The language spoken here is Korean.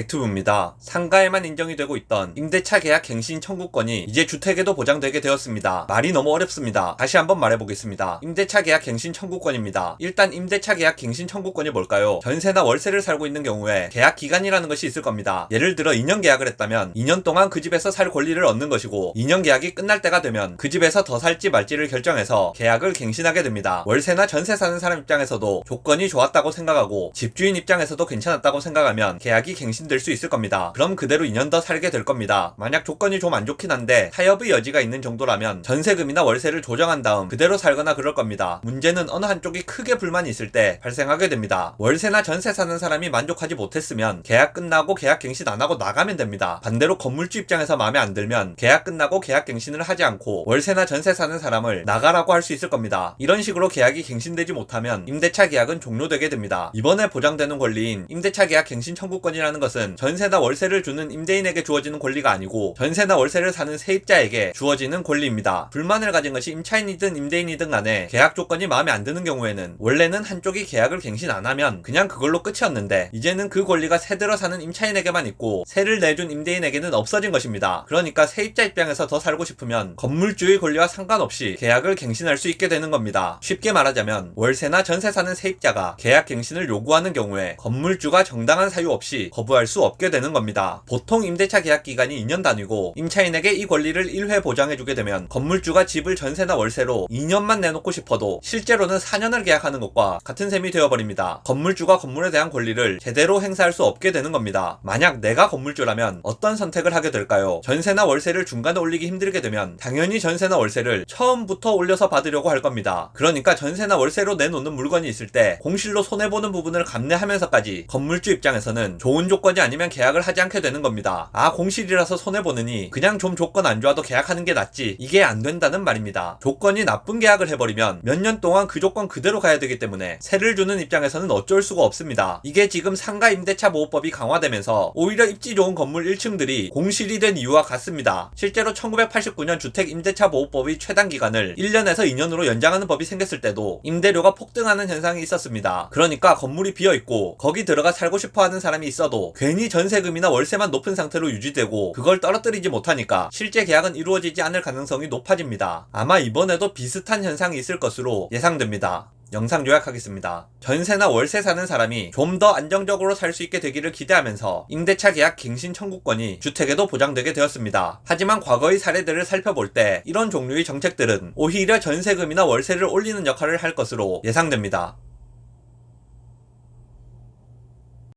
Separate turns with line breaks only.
백투브입니다. 상가에만 인정이 되고 있던 임대차 계약 갱신 청구권이 이제 주택에도 보장되게 되었습니다. 말이 너무 어렵습니다. 다시 한번 말해보겠습니다. 임대차 계약 갱신 청구권입니다. 일단 임대차 계약 갱신 청구권이 뭘까요? 전세나 월세를 살고 있는 경우에 계약 기간이라는 것이 있을 겁니다. 예를 들어 2년 계약을 했다면 2년 동안 그 집에서 살 권리를 얻는 것이고 2년 계약이 끝날 때가 되면 그 집에서 더 살지 말지를 결정해서 계약을 갱신하게 됩니다. 월세나 전세 사는 사람 입장에서도 조건이 좋았다고 생각하고 집주인 입장에서도 괜찮았다고 생각하면 계약이 갱신 될 수 있을 겁니다. 그럼 그대로 2년 더 살게 될 겁니다. 만약 조건이 좀 안 좋긴 한데 타협의 여지가 있는 정도라면 전세금이나 월세를 조정한 다음 그대로 살거나 그럴 겁니다. 문제는 어느 한쪽이 크게 불만이 있을 때 발생하게 됩니다. 월세나 전세 사는 사람이 만족하지 못했으면 계약 끝나고 계약 갱신 안 하고 나가면 됩니다. 반대로 건물주 입장에서 마음에 안 들면 계약 끝나고 계약 갱신을 하지 않고 월세나 전세 사는 사람을 나가라고 할 수 있을 겁니다. 이런 식으로 계약이 갱신되지 못하면 임대차 계약은 종료되게 됩니다. 이번에 보장되는 권리인 임대차 계약 갱신 청구권이라는 것은 전세나 월세를 주는 임대인에게 주어지는 권리가 아니고 전세나 월세를 사는 세입자에게 주어지는 권리입니다. 불만을 가진 것이 임차인이든 임대인이든 간에 계약 조건이 마음에 안 드는 경우에는 원래는 한쪽이 계약을 갱신 안 하면 그냥 그걸로 끝이었는데 이제는 그 권리가 새 들어 사는 임차인에게만 있고 세를 내준 임대인에게는 없어진 것입니다. 그러니까 세입자 입장에서 더 살고 싶으면 건물주의 권리와 상관없이 계약을 갱신할 수 있게 되는 겁니다. 쉽게 말하자면 월세나 전세 사는 세입자가 계약 갱신을 요구하는 경우에 건물주가 정당한 사유 없이 거부할 수 없게 되는 겁니다. 보통 임대차 계약 기간이 2년 단위고 임차인에게 이 권리를 1회 보장해주게 되면 건물주가 집을 전세나 월세로 2년만 내놓고 싶어도 실제로는 4년을 계약하는 것과 같은 셈이 되어버립니다. 건물주가 건물에 대한 권리를 제대로 행사할 수 없게 되는 겁니다. 만약 내가 건물주라면 어떤 선택을 하게 될까요? 전세나 월세를 중간에 올리기 힘들게 되면 당연히 전세나 월세를 처음부터 올려서 받으려고 할 겁니다. 그러니까 전세나 월세로 내놓는 물건이 있을 때 공실로 손해보는 부분을 감내하면서까지 건물주 입장에서는 좋은 조건 이 아니면 계약을 하지 않게 되는 겁니다. 아 공실이라서 손해보느니 그냥 좀 조건 안 좋아도 계약하는 게 낫지 이게 안 된다는 말입니다. 조건이 나쁜 계약을 해버리면 몇 년 동안 그 조건 그대로 가야 되기 때문에 세를 주는 입장에서는 어쩔 수가 없습니다. 이게 지금 상가 임대차 보호법이 강화되면서 오히려 입지 좋은 건물 1층들이 공실이 된 이유와 같습니다. 실제로 1989년 주택 임대차 보호법의 최단 기간을 1년에서 2년으로 연장하는 법이 생겼을 때도 임대료가 폭등하는 현상이 있었습니다. 그러니까 건물이 비어 있고 거기 들어가 살고 싶어 하는 사람이 있어도 괜히 전세금이나 월세만 높은 상태로 유지되고 그걸 떨어뜨리지 못하니까 실제 계약은 이루어지지 않을 가능성이 높아집니다. 아마 이번에도 비슷한 현상이 있을 것으로 예상됩니다. 영상 요약하겠습니다. 전세나 월세 사는 사람이 좀 더 안정적으로 살 수 있게 되기를 기대하면서 임대차 계약 갱신 청구권이 주택에도 보장되게 되었습니다. 하지만 과거의 사례들을 살펴볼 때 이런 종류의 정책들은 오히려 전세금이나 월세를 올리는 역할을 할 것으로 예상됩니다.